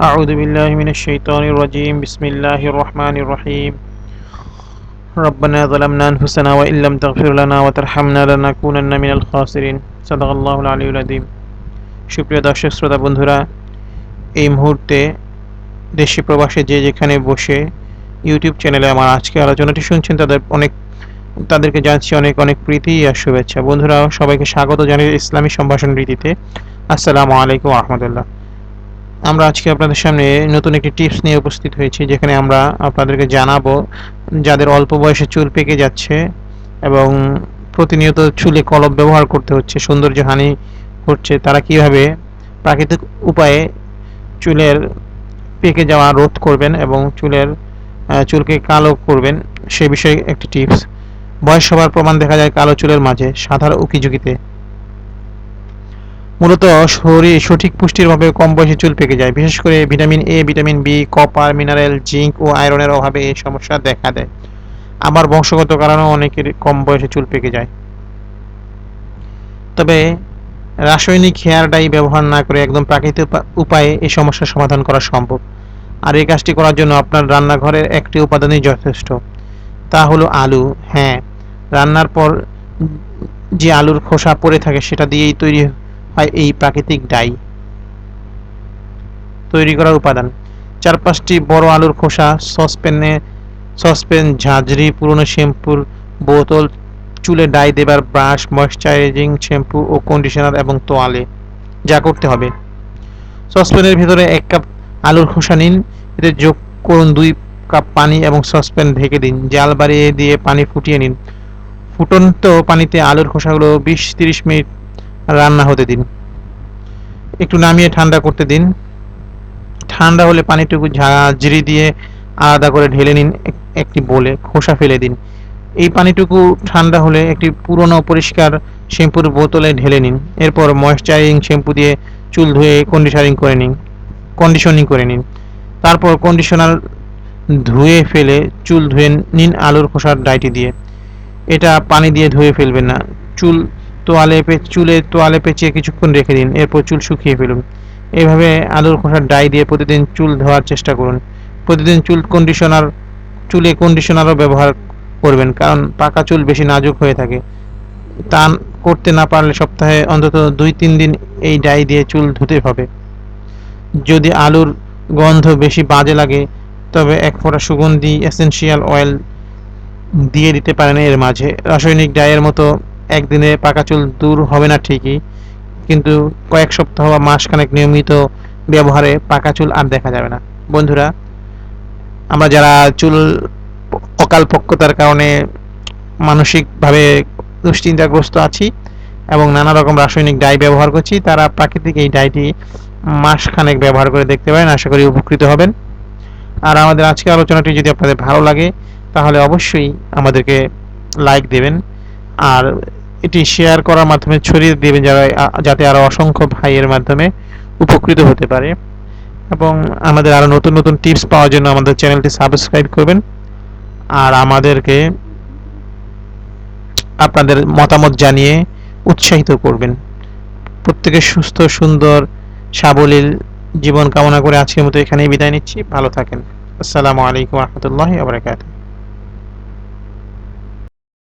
أعوذ بالله من الشيطان الرجيم بسم الله الرحمن الرحيم ربنا ظلمنا أنفسنا وإن لم تغفر لنا وترحمنا لنكونن من الخاسرين صدق الله العلي العظيم সুপ্রিয় দর্শক শ্রোতা বন্ধুরা এই মুহূর্তে দেশে প্রবাসে যে যেখানে বসে ইউটিউব চ্যানেলে আমার আজকে আলোচনাটি শুনছেন তাদের অনেক তাদেরকে জানাচ্ছি অনেক অনেক প্রীতি আর শুভেচ্ছা বন্ধুরা সবাইকে স্বাগত জানিয়ে ইসলামী সম্ভাষণ রীতিতে আসসালামু আলাইকুম রহমতুল্লাহ আমরা আজকে আপনাদের সামনে নতুন একটি টিপস নিয়ে উপস্থিত হয়েছি, যেখানে আমরা আপনাদেরকে জানাব যাদের অল্প বয়সে চুল পেকে যাচ্ছে এবং প্রতিনিয়ত চুলে কলব ব্যবহার করতে হচ্ছে, সৌন্দর্য হানি হচ্ছে, তারা কীভাবে প্রাকৃতিক উপায়ে চুলের পেকে যাওয়া রোধ করবেন এবং চুলের চুলকে কালো করবেন, সে বিষয়ে একটি টিপস। বয়স সবার প্রমাণ দেখা যায় কালো চুলের মাঝে সাধারণ উকিঝুঁকিতে মূলত শরীর সঠিক পুষ্টির অভাবে কম বয়সে চুল পেকে যায়। বিশেষ করে vitamin A vitamin B copper mineral zinc ও আয়রনের অভাবে এই সমস্যা দেখা দেয়। আবার বংশগত কারণেও অনেকের কম বয়সে চুল পেকে যায়। তবে রাসায়নিক হেয়ার ডাই ব্যবহার না করে একদম প্রাকৃতিক উপায়ে এই সমস্যার সমাধান করা সম্ভব। আর এই কাজটি করার জন্য আপনার রান্নাঘরের একটি উপাদানই যথেষ্ট। তা হলো আলু। হ্যাঁ রান্নার পর যে আলুর খোসা পড়ে থাকে সেটা দিয়েই তৈরি এই প্রাকৃতিক ডাই। তৈরি করার উপাদান। চার পাঁচটি বড় আলুর খোসা, সসপ্যানে, সসপ্যান, ঝাঁঝরি, পুরনো শ্যাম্পুর বোতল, চুলে ডাই দেবার ব্রাশ, ময়শ্চারাইজিং শ্যাম্পু ও কন্ডিশনার এবং তোয়ালে। যা করতে হবে। সসপ্যানের ভিতরে এক কাপ আলুর খোসা নিন। এতে যোগ করুন দুই কাপ পানি এবং সসপ্যান ঢেকে দিন। জাল বাড়িয়ে দিয়ে পানি ফুটিয়ে নিন। ফুটন্ত পানিতে আলুর খোসাগুলো বিশ তিরিশ মিনিট রান্না হতে দিন। একটু নামিয়ে ঠান্ডা করতে দিন। ঠান্ডা হলে পানিটুকু ঝাঁঝরি দিয়ে আলাদা করে ঢেলে নিন, এক- একটি বলে খোসা ফেলে দিন। এই পানিটুকু ঠান্ডা হলে একটি পুরনো পরিষ্কার শ্যাম্পুর বোতলে ঢেলে নিন। এরপর ময়শ্চারাইজিং শ্যাম্পু দিয়ে চুল ধুয়ে কন্ডিশনিং করে নিন। কন্ডিশনিং করে নিন। তারপর কন্ডিশনার ধুয়ে ফেলে চুল ধুয়ে নিন আলুর খোসার ডাইটি দিয়ে। এটা পানি দিয়ে ধুয়ে ফেলবেন না। চুল তোয়ালে চুলে তোয়ালে পেঁচিয়ে কিছুক্ষণ রেখে দিন, এরপর চুল শুকিয়ে ফেলুন। এভাবে আলুর খোসার ডাই দিয়ে প্রতিদিন চুল ধোয়ার চেষ্টা করুন। প্রতিদিন চুল কন্ডিশনার চুলে কন্ডিশনারও ব্যবহার করবেন, কারণ পাকা চুল বেশি নাজুক হয়ে থাকে। তা করতে না পারলে সপ্তাহে অন্তত দুই তিন দিন এই ডাই দিয়ে চুল ধুতে হবে। যদি আলুর গন্ধ বেশি বাজে লাগে, তবে এক ফোঁটা সুগন্ধি এসেনশিয়াল অয়েল দিয়ে দিতে পারেন এর মাঝে। রাসায়নিক ডাইয়ের মতো একদিনে পাকা চুল দূর হবে না ঠিকই, কিন্তু কয়েক সপ্তাহ বা মাসখানেক নিয়মিত ব্যবহারে পাকা চুল আর দেখা যাবে না। বন্ধুরা, আমরা যারা চুল অকাল পক্কতার কারণে মানসিকভাবে দুশ্চিন্তাগ্রস্ত আছি এবং নানা রকম রাসায়নিক ডাই ব্যবহার করছি, তারা প্রাকৃতিক এই ডাইটি মাসখানেক ব্যবহার করে দেখতে পারেন, আশা করি উপকৃত হবেন। আর আমাদের আজকে আলোচনাটি যদি আপনাদের ভালো লাগে, তাহলে অবশ্যই আমাদেরকে লাইক দেবেন। আর এটি শেয়ার করার মাধ্যমে ছড়িয়ে দেবেন যারা যাতে আরও অসংখ্য ভাইয়ের মাধ্যমে উপকৃত হতে পারে। এবং আমাদের আরও নতুন নতুন টিপস পাওয়ার জন্য আমাদের চ্যানেলটি সাবস্ক্রাইব করবেন। আর আমাদেরকে আপনাদের মতামত জানিয়ে উৎসাহিত করবেন। প্রত্যেকের সুস্থ, সুন্দর, সাবলীল জীবন কামনা করে আজকের মতো এখানেই বিদায় নিচ্ছি। ভালো থাকেন। আসসালামু আলাইকুম রহমতুল্লাহ আবরাকাতুহ